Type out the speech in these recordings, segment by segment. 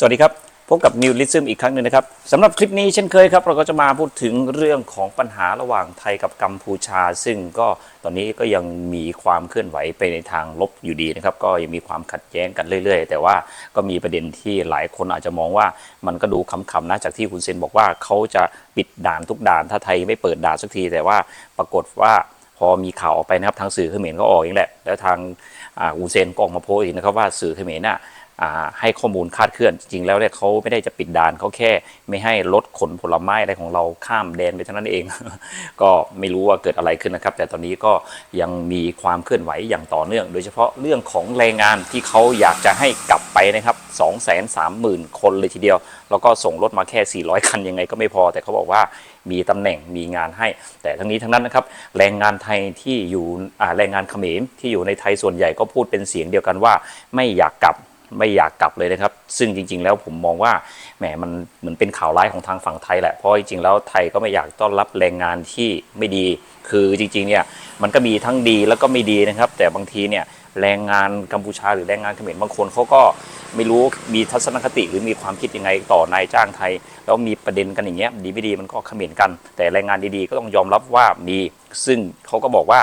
สวัสดีครับ พบกับนิวลิซึมอีกครั้งหนึ่งนะครับสำหรับคลิปนี้เช่นเคยครับ เราก็จะมาพูดถึงเรื่องของปัญหาระหว่างไทยกับกัมพูชา ซึ่งก็ตอนนี้ก็ยังมีความเคลื่อนไหวไปในทางลบอยู่ดีนะครับ ก็ยังมีความขัดแย้งกันเรื่อย ๆ แต่ว่าก็มีประเด็นที่หลายคนอาจจะมองว่ามันก็ดูขำๆนะจากที่คุณเซนบอกว่าเขาจะปิดด่านทุกด่าน ถ้าไทยไม่เปิดด่านสักที แต่ว่าปรากฏว่าพอมีข่าวออกไปนะครับทางสื่อเขมรก็ออกเองแหละแล้วทางอุเซนก็ออกมาโพสต์อีกนะครับว่าสื่อเขมรน่ะ ให้ข้อมูลคาดเคลื่อนจริงๆแล้วเนี่ยเขาไม่ได้จะปิดด่านเขาแค่ ไม่ให้รถขนผลไม้อะไรของเราข้ามแดนไปเท่านั้นเอง ก็ไม่รู้ว่าเกิดอะไรขึ้นนะครับ แต่ตอนนี้ก็ยังมีความเคลื่อนไหวอย่างต่อเนื่อง โดยเฉพาะเรื่องของแรงงานที่เขาอยากจะให้กลับไปนะครับ2 3 0 0 0 0 คนเลยทีเดียว แล้วก็ส่งรถมาแค่ 400 คันยังไงก็ไม่พอ แต่เขาบอกว่ามีตำแหน่งมีงานให้ แต่ทั้งนี้ทั้งนั้นนะครับแรงงานไทยที่อยู่แรงงานเขมรที่อยู่ในไทยส่วนใหญ่ก็พูดเป็นเสียงเดียวกันว่า ไม่อยากกลับ ไม่อยากกลับเลยนะครับ ซึ่งจริง ๆ แล้วผมมองว่าแหมมันเหมือนเป็นข่าวร้ายของทางฝั่งไทยแหละเพราะจริงๆแล้วไทยก็ไม่อยากต้อนรับแรงงานที่ไม่ดี คือจริงๆเนี่ยมันก็มีทั้งดีแล้วก็ไม่ดีนะครับ แต่บางทีเนี่ยแรงงานกัมพูชาหรือแรงงานเขมรบางคนเขาก็ไม่รู้มีทัศนคติหรือมีความคิดยังไงต่อนายจ้างไทย แล้วมีประเด็นกันอย่างเงี้ยดีไม่ดีมันก็เขมรกัน แต่แรงงานดีๆก็ต้องยอมรับว่ามี ซึ่งเขาก็บอกว่า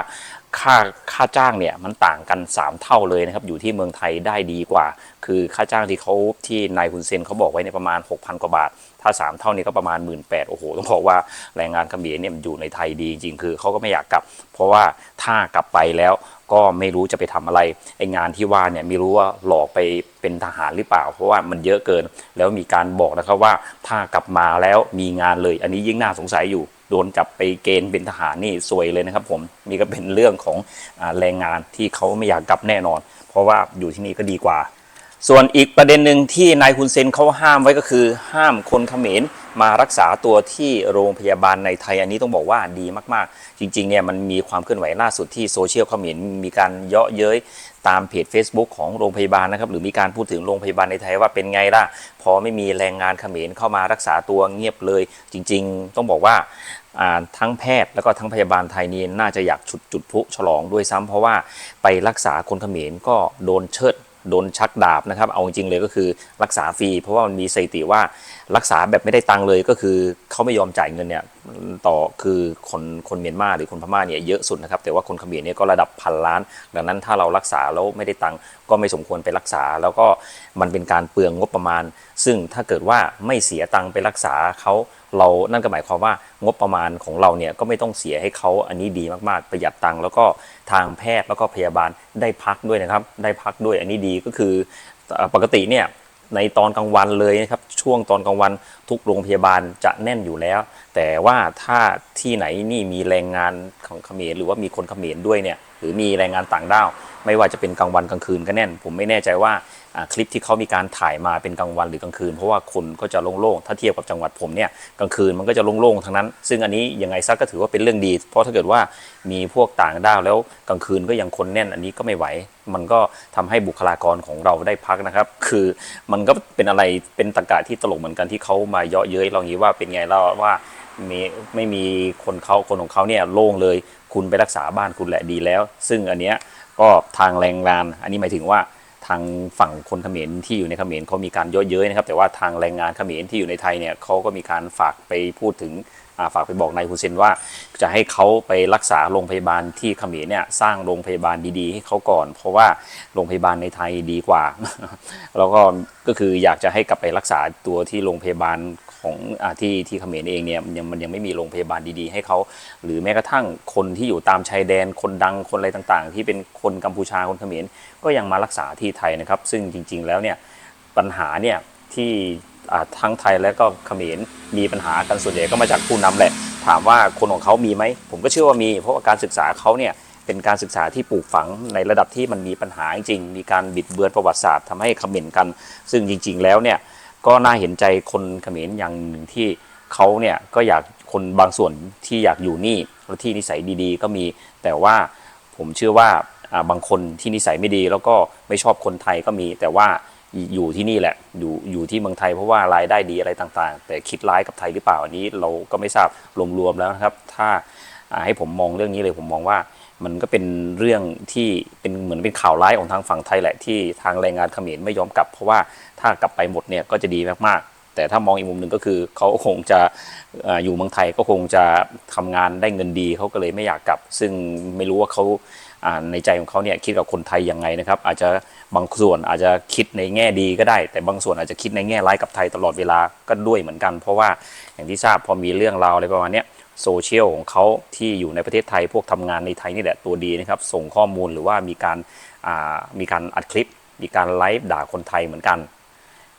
ค่าค่าจ้างเนี่ยมันต่างกัน 3 เท่าเลยนะครับอยู่ที่เมืองไทยได้ดีกว่า คือค่าจ้างที่เขาที่นายคุณเซนเขาบอกไว้ในประมาณ 6,000 กว่าบาท ถ้า 3 เท่านี้ก็ประมาณ 1 8ื่นโอ้โห ต้องบอกว่าแรงงานเขมรเนี่ยมันอยู่ในไทยดีจริง ๆ คือเขาก็ไม่อยากกลับ เพราะว่าถ้ากลับไปแล้วก็ไม่รู้จะไปทำอะไรไองานที่ว่าเนี่ยไม่รู้ว่าหลอกไปเป็นทหารหรือเปล่า เพราะว่ามันเยอะเกิน แล้วมีการบอกนะครับว่าถ้ากลับมาแล้วมีงานเลย อันนี้ยิ่งน่าสงสัยอยู่โดนจับไปเกณฑ์เป็นทหารนี่ซวยเลยนะครับผมนี่ก็เป็นเรื่องของอแรงงานที่เขาไม่อยากกลับแน่นอน เพราะว่าอยู่ที่นี่ก็ดีกว่า ส่วนอีกประเด็นหนึ่งที่นายฮุนเซนเขาห้ามไว้ก็คือ ห้ามคนเขมรมารักษาตัวที่โรงพยาบาลในไทยอันนี้ต้องบอกว่าดีมากๆ จริงๆเนี่ยมันมีความเคลื่อนไหวล่าสุดที่โซเชียลเขมรมีการเยาะเย้ยตามเพจ Facebook ของโรงพยาบาลนะครับหรือมีการพูดถึงโรงพยาบาลในไทยว่าเป็นไงล่ะ พอไม่มีแรงงานเขมรเข้ามารักษาตัวเงียบเลย จริง ๆ ต้องบอกว่าทั้งแพทย์แล้วก็ทั้งพยาบาลไทยนี่น่าจะอยากจุดจุดพลุฉลองด้วยซ้ำเพราะว่าไปรักษาคนเขมรก็โดนเชิด โดนชักดาบนะครับ เอาจริงเลยก็คือรักษาฟรี เพราะว่ามันมีสถิติว่ารักษาแบบไม่ได้ตังค์เลยก็คือเขาไม่ยอมจ่ายเงินเนี่ย ต่อคือคนคนเมียนมาหรือคนพม่าเนี่ยเยอะสุดนะครับ แต่ว่าคนเขมรเนี่ยก็ระดับพันล้าน ดังนั้นถ้าเรารักษาแล้วไม่ได้ตังค์ก็ไม่สมควรไปรักษา แล้วก็มันเป็นการเปลืองงบประมาณ ซึ่งถ้าเกิดว่าไม่เสียตังค์ไปรักษาเขาเรานั่นก็หมายความว่างบประมาณของเราเนี่ยก็ไม่ต้องเสียให้เขาอันนี้ดีมากๆ ประหยัดตังค์แล้วก็ทางแพทย์แล้วก็พยาบาลได้พักด้วยนะครับ ได้พักด้วยอันนี้ดีก็คือเอ่อปกติเนี่ย ในตอนกลางวันเลยนะครับช่วงตอนกลางวันทุกโรงพยาบาลจะแน่นอยู่แล้ว แต่ว่าถ้าที่ไหนนี่มีแรงงานของเขมรหรือว่ามีคนเขมรด้วยเนี่ยหรือมีแรงงานต่างด้าว ไม่ว่าจะเป็นกลางวันกลางคืนก็แน่น ผมไม่แน่ใจว่าคลิปที่เขามีการถ่ายมาเป็นกลางวันหรือกลางคืน เพราะว่าคนก็จะโล่งๆถ้าเทียบกับจังหวัดผมเนี่ยกลางคืนมันก็จะโล่งๆทั้งนั้น ซึ่งอันนี้ยังไงซักก็ถือว่าเป็นเรื่องดี เพราะถ้าเกิดว่ามีพวกต่างด้าวแล้วกลางคืนก็ยังคนแน่นอันนี้ก็ไม่ไหว มันก็ทำให้บุคลากรของเราได้พักนะครับ คือมันก็เป็นอะไรเป็นตะกะที่ตลกเหมือนกันที่เขามาเยาะเย้ยเราอย่างนี้ว่าเป็นไงเล่าว่า มีไม่มีคนเขาคนของเขาเนี่ยโล่งเลยคุณไปรักษาบ้านคุณแหละดีแล้ว ซึ่งอันเนี้ยก็ทางแรงงาน อันนี้หมายถึงว่าทางฝั่งคนเขมรที่อยู่ในเขมรเขามีการเยอะเย้ยนะครับ แต่ว่าทางแรงงานเขมรที่อยู่ในไทยเนี่ยเขาก็มีการฝากไปพูดถึง ฝากไปบอกนายฮุเซนว่า จะให้เขาไปรักษาโรงพยาบาลที่เขมรเนี่ยสร้างโรงพยาบาลดีๆ ให้เขาก่อน เพราะว่าโรงพยาบาลในไทยดีกว่า แล้วก็ก็คืออยากจะให้กลับไปรักษาตัวที่โรงพยาบาลของอที่ที่เขมรเองเนี่ยมันยังมันยังไม่มีโรงพยาบาลดีๆ ให้เขาหรือแม้กระทั่งคนที่อยู่ตามชายแดนคนดังคนอะไรต่างๆ ที่เป็นคนกัมพูชาคนเขมรก็ยังมารักษาที่ไทยนะครับ ซึ่งจริง ๆ แล้วเนี่ยปัญหาเนี่ยที่ ทั้งไทยและก็เขมรมีปัญหากันส่วนใหญ่ก็มาจากผู้นำแหละ ถามว่าคนของเขามีไหม ผมก็เชื่อว่ามี เพราะว่าการศึกษาเขาเนี่ยเป็นการศึกษาที่ปลูกฝังในระดับที่มันมีปัญหาจริง มีการบิดเบือนประวัติศาสตร์ทำให้เขมรกัน ซึ่งจริง ๆ แล้วเนี่ยก็น่าเห็นใจคนเขมรอย่างหนึ่งที่เขาเนี่ยก็อยากคนบางส่วนที่อยากอยู่นี่แล้วที่นิสัยดีๆ ก็มี แต่ว่าผมเชื่อว่าบางคนที่นิสัยไม่ดีแล้วก็ไม่ชอบคนไทยก็มี แต่ว่า อยู่ที่นี่แหละอยู่อยู่ที่เมืองไทยเพราะว่ารายได้ดีอะไรต่างๆ แต่คิดร้ายกับไทยหรือเปล่าอันนี้เราก็ไม่ทราบรวมๆแล้วนะครับ ถ้าให้ผมมองเรื่องนี้เลยผมมองว่ามันก็เป็นเรื่องที่เป็นเหมือนเป็นข่าวร้ายของทางฝั่งไทยแหละที่ทางแรงงานเขมรไม่ยอมกลับ เพราะว่าถ้ากลับไปหมดเนี่ยก็จะดีมากๆ แต่ถ้ามองอีกมุมหนึ่งก็คือเขาคงจะอยู่เมืองไทยก็คงจะทำงานได้เงินดีเขาก็เลยไม่อยากกลับ ซึ่งไม่รู้ว่าเขา ในใจของเขาเนี่ยคิดกับคนไทยยังไงนะครับ อาจจะบางส่วนอาจจะคิดในแง่ดีก็ได้ แต่บางส่วนอาจจะคิดในแง่ร้ายกับไทยตลอดเวลาก็ด้วยเหมือนกัน เพราะว่าอย่างที่ทราบพอมีเรื่องราวอะไรประมาณนี้โซเชียลของเขาที่อยู่ในประเทศไทยพวกทำงานในไทยนี่แหละตัวดีนะครับ ส่งข้อมูลหรือว่ามีการมีการอัดคลิป มีการไลฟ์ด่าคนไทยเหมือนกัน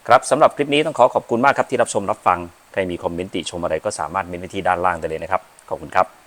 ครับสำหรับคลิปนี้ต้องขอขอบคุณมากครับที่รับชมรับฟัง ใครมีคอมเมนต์ติชมอะไรก็สามารถเมนไว้ที่ด้านล่างได้เลยนะครับ ขอบคุณครับ